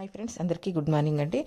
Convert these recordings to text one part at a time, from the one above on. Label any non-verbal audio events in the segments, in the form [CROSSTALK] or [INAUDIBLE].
Hi friends అందరికీ good morning అండి.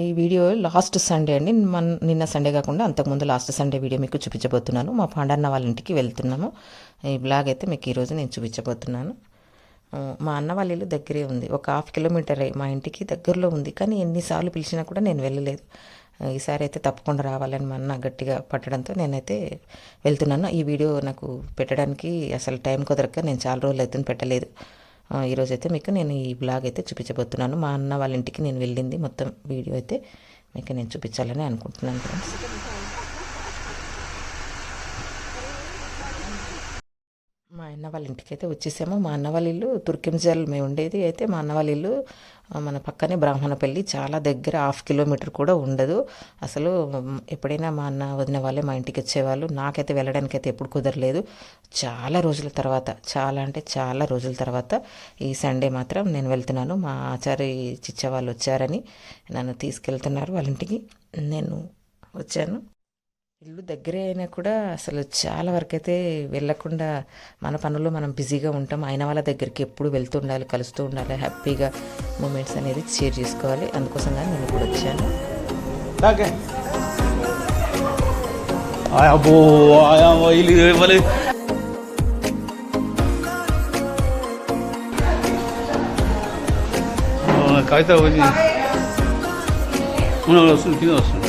ఈ వీడియో లాస్ట్ సండే అండి. మన నిన్న సండే కాకుండా అంతకుముందు లాస్ట్ సండే వీడియో మీకు చూపించబోతున్నాను. మా పాండన్న వాళ్ళ ఇంటికి వెళ్తున్నాము. ఈ బ్లాగ్ అయితే మీకు ఈరోజు నేను చూపించబోతున్నాను. మా అన్న వాళ్ళ ఇల్లు దగ్గరే ఉంది. ఒక హాఫ్ కిలోమీటర్ మా ఇంటికి దగ్గరలో ఉంది. కానీ ఎన్నిసార్లు పిలిచినా కూడా నేను వెళ్ళలేదు. ఈసారి అయితే తప్పకుండా రావాలని మా అన్న గట్టిగా పట్టడంతో నేనైతే వెళ్తున్నాను. ఈ వీడియో నాకు పెట్టడానికి అసలు టైం కుదరక నేను చాలా రోజులు అయితే పెట్టలేదు. ఈరోజైతే ఈరోజు అయితే మీకు నేను ఈ బ్లాగ్ అయితే చూపించబోతున్నాను. మా అన్న వాళ్ళ ఇంటికి నేను వెళ్ళింది మొత్తం వీడియో అయితే మీకు నేను చూపించాలని అనుకుంటున్నాను ఫ్రెండ్స్ మా అన్న వాళ్ళ ఇంటికి అయితే వచ్చేసాము. మా అన్న వాళ్ళ ఇల్లు తుర్కింజల్ మేము ఉండేది. అయితే మా అన్న వాళ్ళ ఇల్లు మన పక్కనే బ్రాహ్మణపల్లి చాలా దగ్గర హాఫ్ కిలోమీటర్ కూడా ఉండదు. అసలు ఎప్పుడైనా మా అన్న వదిన వాళ్ళే మా ఇంటికి వచ్చేవాళ్ళు. నాకైతే వెళ్ళడానికి అయితే ఎప్పుడు కుదరలేదు. చాలా రోజుల తర్వాత చాలా అంటే చాలా రోజుల తర్వాత ఈ సండే మాత్రం నేను వెళ్తున్నాను. మా ఆచారి చిచ్చ వాళ్ళు వచ్చారని నన్ను తీసుకెళ్తున్నారు వాళ్ళ ఇంటికి. నేను వచ్చాను. ఇల్లు దగ్గరే అయినా కూడా అసలు చాలా వరకు అయితే వెళ్ళకుండా మన పనుల్లో మనం బిజీగా ఉంటాం. అయిన వాళ్ళ దగ్గరికి ఎప్పుడు వెళ్తూ ఉండాలి కలుస్తూ ఉండాలి హ్యాపీగా మూమెంట్స్ అనేది షేర్ చేసుకోవాలి. అందుకోసం కానీ నేను ఇప్పుడు వచ్చాను. కవిత వచ్చి వస్తుంది కింద వస్తుంది.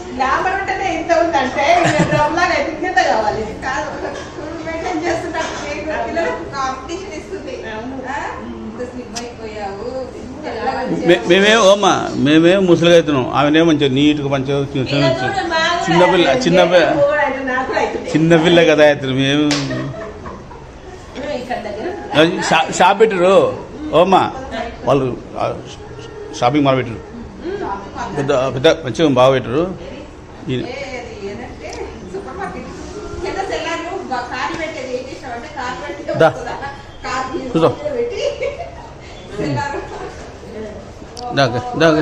గ్లామర్ ఉంటేనే ఇంత ఉందంటే కావాలి. కాదు. మెయింటైన్ చేస్తున్నట్టు పిల్లలకు కాంపిటీషన్ ఇస్తుంది. మేమేం అమ్మ మేమేం ముసలిగా అవుతున్నాం. ఆమెనే మంచిగా నీట్గా మంచిగా చిన్న- చిన్నపిల్ల చిన్నపిల్ల చిన్నపిల్ల కదా అవుతుంది మేము. షాప్ పెట్టరు ఓమ్మ వాళ్ళు షాపింగ్ మాల్ పెట్టరు పెద్ద పెద్ద మంచిగా బాగా పెట్టరు కూర్చో. దాకా దాకా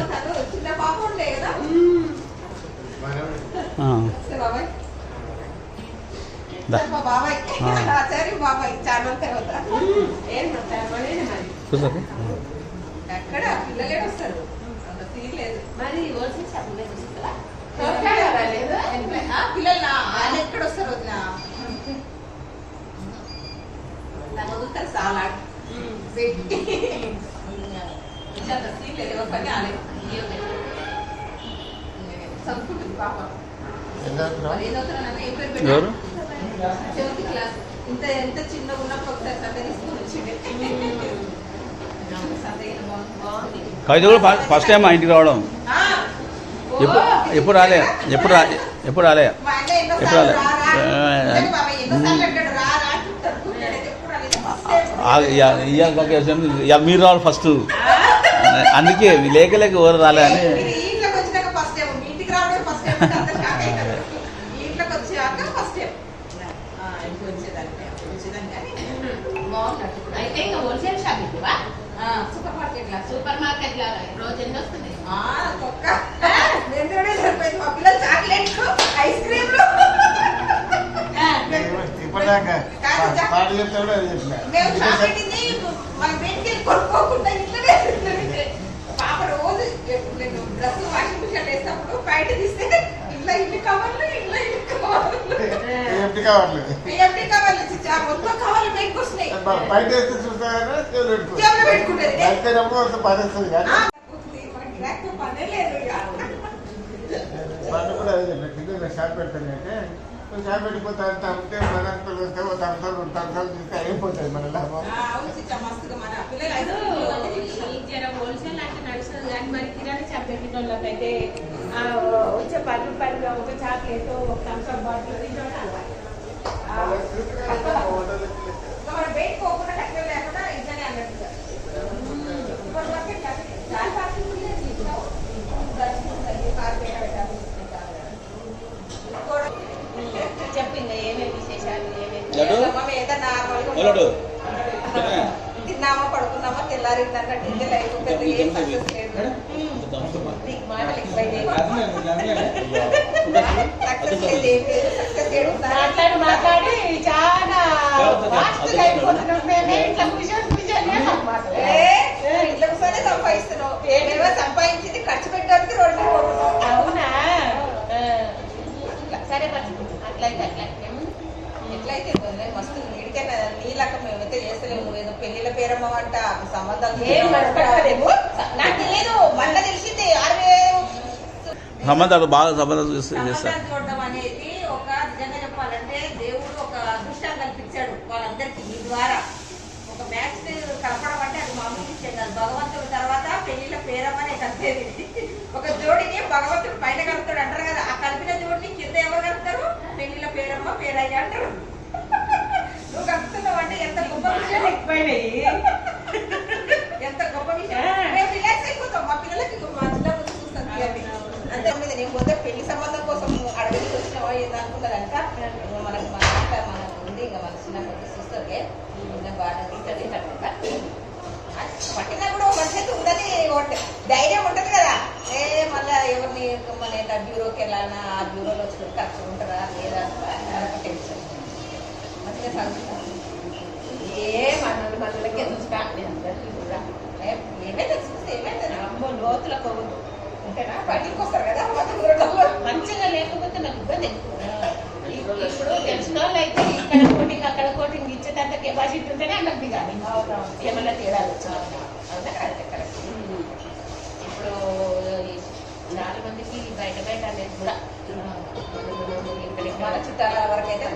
కూర్చో పిల్లలే ఆయన ఎక్కడ వస్తారు వదిన? నన్ను వదులుతారు ఎవరి పని ఆలే చదువుకుంటుంది పాప? ఎవరు? క్లాస్. ఇంత ఎంత చిన్న ఉన్నప్పుడు ఒకసారి సండే తీసుకొని వచ్చిండే. కవిత కూడా ఫస్ట్ టైం మా ఇంటికి రావడం? ఎప్పుడు ఎప్పుడు రాలే. ఎప్పుడు రా ఎప్పుడు రాలే. ఎప్పుడు రాలే? ఇక మీరు రావాలి ఫస్ట్ అందుకే లేక లేక ఎవరు రాలే అని. మీరు ఈ ఇంట్లోకి వచ్చినాక ఫస్ట్ టైం మీ కవర్లు బయటకు వస్తున్నాయి బయట వేస్తే చూస్తారా చెవులు పెట్టుకో. చెవులు పెట్టుకుంటది. బయట పడేస్తుంది కానీ. పండు కూడా షాప్ పెడతాను అంటే నువ్వు షాప్ పెట్టిపోతా అంటే అమ్మితే మన అంతలు వస్తే ఓ తమసాలు రెండు తమసాలు చూస్తే అయిపోతుంది మన లాభం. వచ్చే పది రూపాయలు ఒక చాక్లెట్ ఒక థమ్స్అప్ బాటిల్ తింటే అలవాటు ఇంకా మనం బయటకు పోకుండా కట్టెలు లేకుండా ఇంట్లోనే అన్నట్టుగా సూపర్ మార్కెట్ చాలా పార్కింగ్ లడ్డు తిన్నామా పడుకున్నామా తెల్లారిందన్న ఢిల్లీ లైఫ్ పెద్ద ఏం సక్సెస్ లేదు. నీకు మాటలు [LAUGHS] సక్సెస్ లేదు ఏం లేదు సక్సెస్ లేదు. మాట్లాడి మాట్లాడి చాలా fast గా అయిపోతున్నాం. మేమే ఇట్లా కూర్చొని కూర్చొని మాట్లాడాలి. ఏ, ఇంట్లో కూర్చొని సంపాదిస్తున్నావు. ఏమేమో సంపాదించింది ఖర్చు పెట్టడానికి రోడ్డు మీద పోతున్నావు. అవునా? ఆ. సరే మరి అట్లయితే. అట్లయితే వదిలే, మస్తు వీడికైనా నీలాక మేమైతే చేస్తలేము నువ్వు ఏదో పెళ్ళిల పేరమ్మ అంట సంబంధాలు. నాకు తెలియదు మళ్ళీ తెలిసింది అరే సంబంధాలు బాగా సంబంధాలు చేస్తా- చేస్తారు. చూడడం అనేది ఒక నిజంగా చెప్పాలంటే దేవుడు ఒక అదృష్టాన్ని కల్పించాడు వాళ్ళందరికీ మీ ద్వారా. ఒక మ్యాచ్ కలపడం అంటే అది మామూలు విషయం కాదు. భగవంతుడి తర్వాత పెళ్ళిళ్ళ పేరమ్మనే కలిపేది. ఒక జోడిని భగవంతుడు పైన కలుపుతాడు అంటారు కదా ఆ కలిపిన జోడిని కింద ఎవరు కలుపుతారు? పెళ్ళిళ్ళ పేరమ్మ పేరయ్య అంటారు. నువ్వు కలుపుతున్నావు అంటే ఎంత గొప్ప విషయం? ఎక్కువైనాయి. ఎంత గొప్ప విషయం? మేము రిలాక్స్ అయిపోతాం. మా పిల్లలకి మా చిన్నప్పుడు చూస్తాం తీయండి. అంతే మీద నేను పోతే పెళ్ళి సంబంధం కోసం అడగడానికి వచ్చినావా ఏదో అనుకున్నదంట ఇంకా మనకు మన ఇంట మన ఉంది. ఇంకా మన చిన్నప్పుడు చూస్తే ఇంకా బాగా ఉంటుంది పట్టినా కూడా ఒక అయితే ఉందని ధైర్యం ఉంటుంది కదా. ఏ మళ్ళీ ఎవరిని మన బ్యూరోకి వెళ్ళాలన్నా ఆ బ్యూరోలో వచ్చి ఖర్చు ఉంటారా? లేదా? అదొక టెన్షన్. మంచిగా చదువుతాను ఏ మన మనలకి చూస్తా అందరికీ కూడా ఏ, ఏమైతే చూస్తే ఏమైతే లోతుల పోవద్దు. అంతేనా బయటికి వస్తారు కదా మంచిగా లేకపోతే నాకు ఇబ్బంది ఇప్పుడు ఇప్పుడు తెలిసిన వాళ్ళు అయితే ఇక్కడ కోటింగ్ అక్కడ కోటింగ్ ఇచ్చేటంత కెపాసిటీ ఉంటేనే అన్నది కానీ ఏమన్నా తేడాలు కరెక్ట్ ఇప్పుడు చాలా మందికి బయట బయట అనేది కూడా మన చుట్టాల వరకు అయితే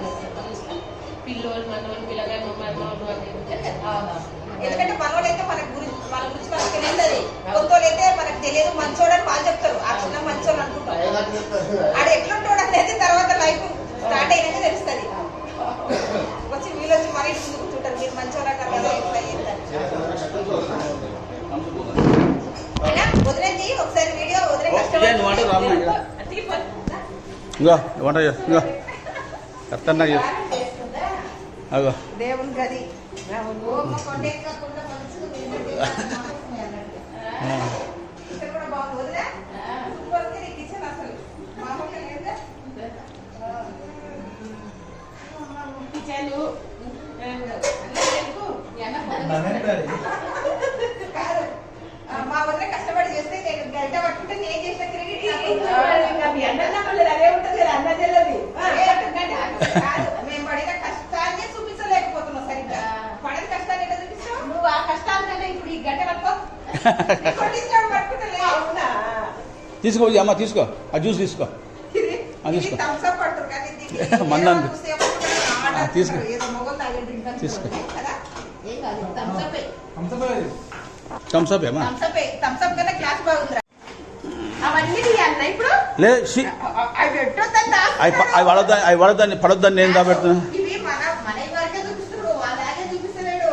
పిల్లోళ్ళు మనోళ్ళు పిల్లగాళ్ళు మనోళ్ళు అనేది. ఎందుకంటే మనోళ్ళు అయితే మనకు గురించి వాళ్ళ గురించి మనకు తెలియదు కొంతోళ్ళు అయితే మనకు తెలియదు మంచోడు అని వాళ్ళు చెప్తారు. ఆ చిన్న మంచోళ్ళు అనుకుంటాం ఆడ ఎట్లుంటాడు అనేది తర్వాత లైఫ్ స్టార్ట్ అయినాక తెలుస్తుంది. వచ్చి వీళ్ళు వచ్చి మరీ కూర్చుంటారు. మీరు అంటారు కదా అయినా వదిలేండి ఒకసారి వీడియో వదిలే. ఇంకో. వంట చేస్తా అగో. దేవుని గది. మా ఆ. బాగుంది వదిలే కష్టపడి చేస్తే నేను గంట పట్టుకుంటే నేను చేసిన క్రెడిట్ మీ నమ్మలేదు, అదే ఉంటుంది కదా, అన్న కాదు మేము పడిన కష్టాన్ని చూపించలేకపోతున్నాం సరిగ్గా పడిన కష్టాన్ని చూపిస్తాం నువ్వు ఆ కష్టానికన్నా ఇప్పుడు ఈ గంట పట్టుకో [LAUGHS] తీసుకో అమ్మ తీసుకో. ఆ జ్యూస్ తీసుకో. తీసుకో. థమ్స్ అప్ పడుతుంది కానీ దీనికి మందానికి. చూస్తే ఏమనుకుంటారు? ఆట ఆ, తీసుకో. ఏదో మొగలు తాగే డ్రింక్ తీసుకో. అనుకుంటారు కదా ఏం కాదు థమ్స్ అప్ థమ్స్ అప్ ఏమా థమ్స్ అప్ థమ్స్ అప్ కన్నా క్లాస్ బాగుందిరా అవన్నీ తీయాలన్నా ఇప్పుడు లే షీ అవి పెట్టొద్దని అవి ప- అవి పడొద్దని అవి పడొద్దని పడొద్దని నేను దాపెడుతున్నా ఇవి మన మన వరకే చూపిస్తున్నాడు వాళ్ళకే చూపిస్తలేడు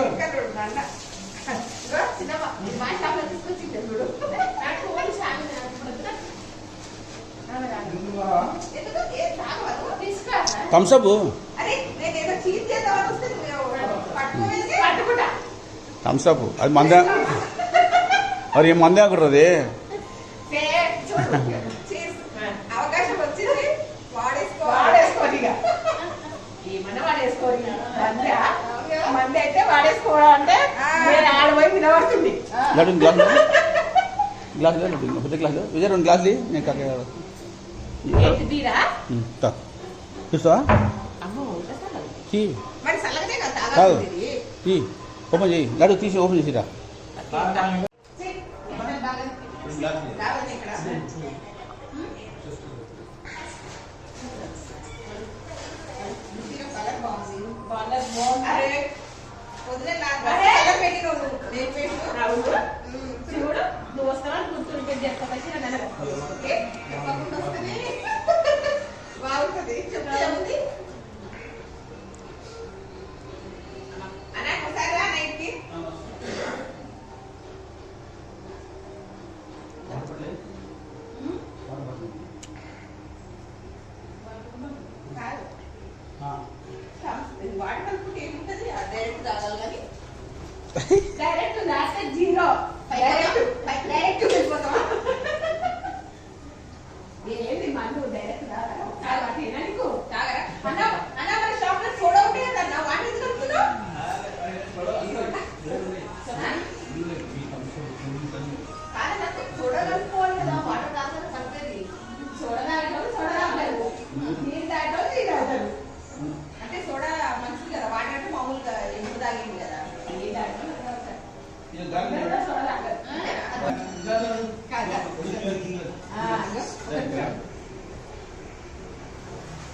ఎందుకంటే నాన్న ఇదిగో చిన్నమ్మ, ఇది మా షాప్లో తీసుకొచ్చింది చూడు నాకు ఓన్లీ సామి నాకు పొద్దున ఎందుకు ఏ తాగవదు తీసుకురా. థమ్స్ అప్ అరే నేను ఏదో చీజ్ చేద్దామని వస్తే నువ్వు పట్టుకోవేసి పట్టుకుంటా థమ్స్ అప్ అది మందే మరి ఏం మందే అనుకుంటుంది ఏ, చూడు చీజ్ అవకాశం వచ్చింది వాడేసుకోవాలి వాడేసుకోవాలి ఇక ఈ మన వాడేసుకోవాలి మంది. మంది అయితే వాడేసుకోవడం అంటే నేను ఆడపోయి వినబడుతుంది. లడ్డు గ్లాస్ గ్లాస్ లడ్డు పెద్ద గ్లాస్ విజయ్ రెండు గ్లాసులు నేను బీరా? చూస్తావా? కదా తీ. ఓపెన్ చేయి. లడ్డు తీసి ఓపెన్ చేసిరా. చీ, మనం బాగా కావాలి ఇక్కడ. Colour direct last zero direct direct వెళ్ళిపోతామా?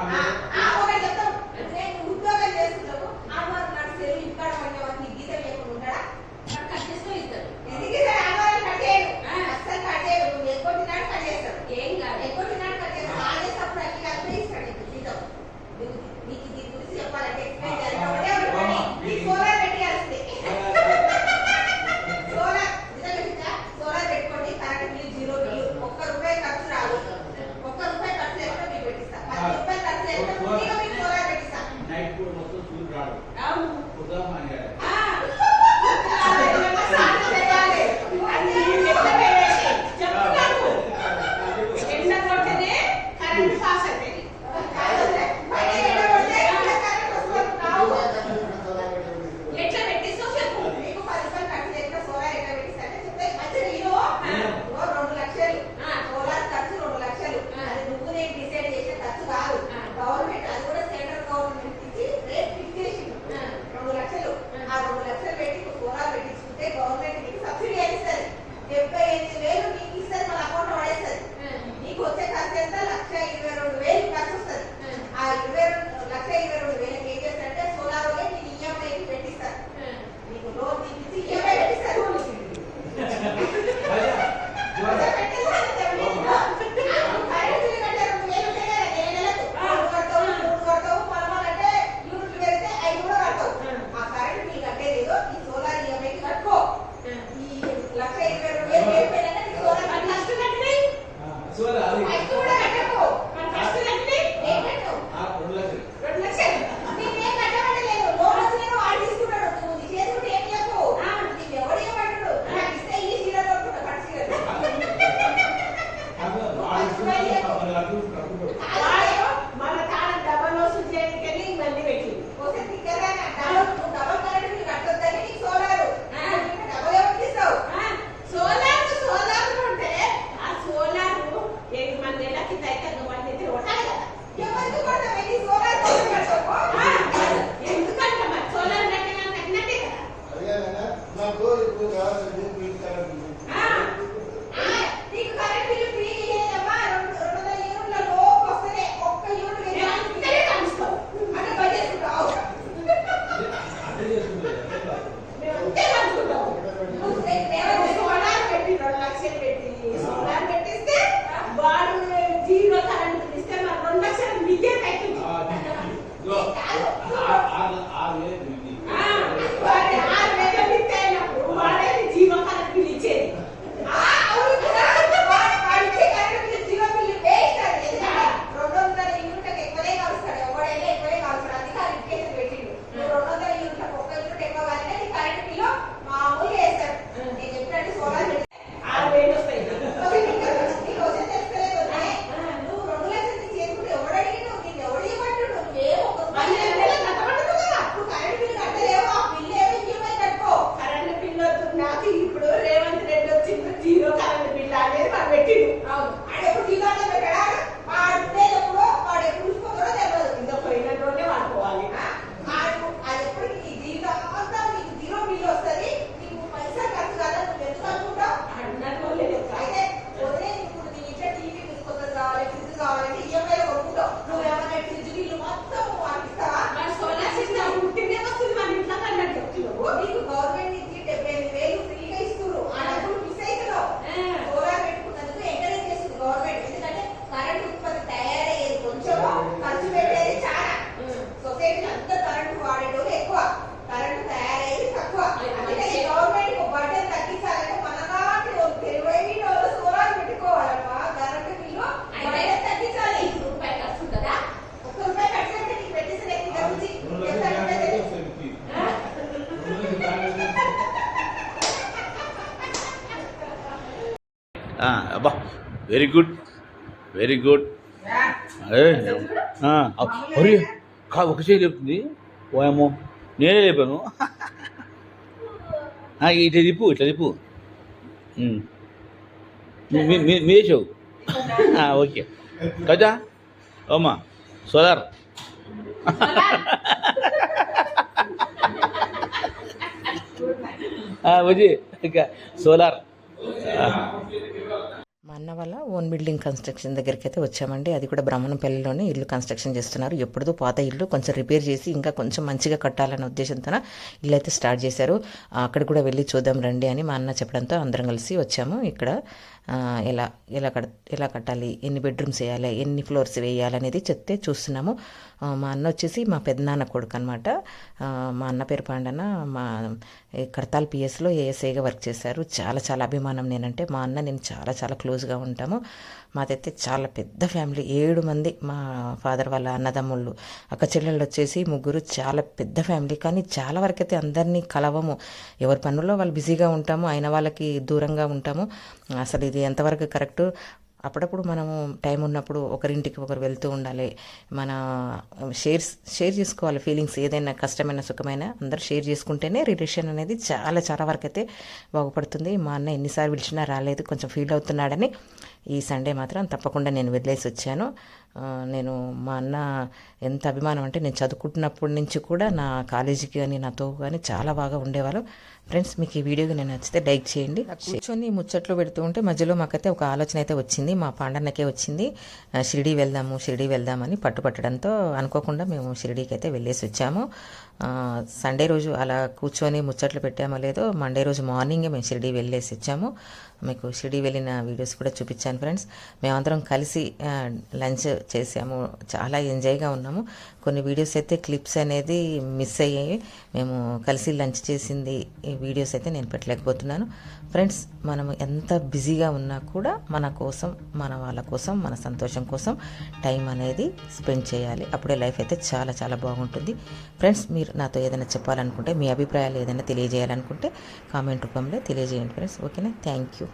Amen. Very good very good అరే ఆ, అరే కా ఒక చేయి లేపుతుంది ఓయమ్మో నేనే లేపాను ఆ, ఇట్లా తిప్పు ఇట్లా తిప్పు ఉమ్. మీ- మీ- మీ- మీరే చెవు ఆ, ఓకే కదా ఓమ్మా సోలార్ వచ్చి ఇంకా సోలార్ మా అన్న వాళ్ళ ఓన్ బిల్డింగ్ కన్స్ట్రక్షన్ దగ్గరికి అయితే వచ్చామండి. అది కూడా బ్రహ్మణపల్లిలోనే ఇల్లు కన్స్ట్రక్షన్ చేస్తున్నారు. ఎప్పుడుదో పాత ఇల్లు కొంచెం రిపేర్ చేసి ఇంకా కొంచెం మంచిగా కట్టాలనే ఉద్దేశంతో ఇల్లు అయితే స్టార్ట్ చేశారు అక్కడ కూడా వెళ్ళి చూద్దాం రండి అని మా అన్న చెప్పడంతో అందరం కలిసి వచ్చాము. ఇక్కడ ఎలా ఎలా కట్ ఎలా కట్టాలి? ఎన్ని బెడ్రూమ్స్ వేయాలి? ఎన్ని ఫ్లోర్స్ వేయాలి అనేది చెప్తే చూస్తున్నాము. మా అన్న వచ్చేసి మా పెద్దనాన్న కొడుకు అనమాట మా అన్న పేరు పాండన మా కడతాల్ పిఎస్లో ఏఎస్ఐగా వర్క్ చేశారు. చాలా చాలా అభిమానం నేనంటే మా అన్న నేను చాలా చాలా క్లోజ్గా ఉంటాము. మాదైతే చాలా పెద్ద ఫ్యామిలీ. ఏడు మంది మా ఫాదర్ వాళ్ళ అన్నదమ్ముళ్ళు. అక్క చెల్లెళ్ళు వచ్చేసి ముగ్గురు చాలా పెద్ద ఫ్యామిలీ. కానీ చాలా వరకు అయితే అందరినీ కలవము. ఎవరి పనుల్లో వాళ్ళు బిజీగా ఉంటాము. అయిన వాళ్ళకి దూరంగా ఉంటాము. అసలు ఇది ఎంతవరకు కరెక్ట్? అప్పుడప్పుడు మనము టైం ఉన్నప్పుడు ఒకరింటికి ఒకరు వెళ్తూ ఉండాలి. మన షేర్స్ షేర్ చేసుకోవాలి ఫీలింగ్స్ ఏదైనా కష్టమైన సుఖమైన అందరూ షేర్ చేసుకుంటేనే రిలేషన్ అనేది చాలా చాలా వరకు అయితే బాగుపడుతుంది. మా అన్న ఎన్నిసార్లు పిలిచినా రాలేదు కొంచెం ఫీల్ అవుతున్నాడని ఈ సండే మాత్రం తప్పకుండా నేను వదిలేసి వచ్చాను. నేను మా అన్న ఎంత అభిమానం అంటే నేను చదువుకుంటున్నప్పటి నుంచి కూడా నా కాలేజీకి కానీ నాతో కానీ చాలా బాగా ఉండేవాళ్ళు ఫ్రెండ్స్ మీకు ఈ వీడియో నేను నచ్చితే లైక్ చేయండి. కూర్చొని ముచ్చట్లు పెడుతూ ఉంటే మధ్యలో మాకైతే ఒక ఆలోచన అయితే వచ్చింది. మా పాండన్నకే వచ్చింది. షిరిడి వెళ్దాము షిరిడి వెళ్దామని పట్టుపట్టడంతో అనుకోకుండా మేము షిరిడీకి అయితే వెళ్ళేసి వచ్చాము. సండే రోజు అలా కూర్చొని ముచ్చట్లు పెట్టామో లేదో మండే రోజు మార్నింగే మేము షిరిడి వెళ్ళేసి ఇచ్చాము మీకు షిరిడి వెళ్ళిన వీడియోస్ కూడా చూపించాను ఫ్రెండ్స్ మేమందరం కలిసి లంచ్ చేసాము. చాలా ఎంజాయ్గా ఉన్నాము. కొన్ని వీడియోస్ అయితే క్లిప్స్ అనేది మిస్ అయ్యాయి. మేము కలిసి లంచ్ చేసింది ఈ వీడియోస్ అయితే నేను పెట్టలేకపోతున్నాను. ఫ్రెండ్స్ మనం ఎంత బిజీగా ఉన్నా కూడా మన కోసం మన వాళ్ళ కోసం మన సంతోషం కోసం టైం అనేది స్పెండ్ చేయాలి. అప్పుడే లైఫ్ అయితే చాలా చాలా బాగుంటుంది. ఫ్రెండ్స్ మీరు నాతో ఏదైనా చెప్పాలనుకుంటే మీ అభిప్రాయాలు ఏదైనా తెలియజేయాలనుకుంటే కామెంట్ రూపంలో తెలియజేయండి ఫ్రెండ్స్. ఓకేనా? Thank you.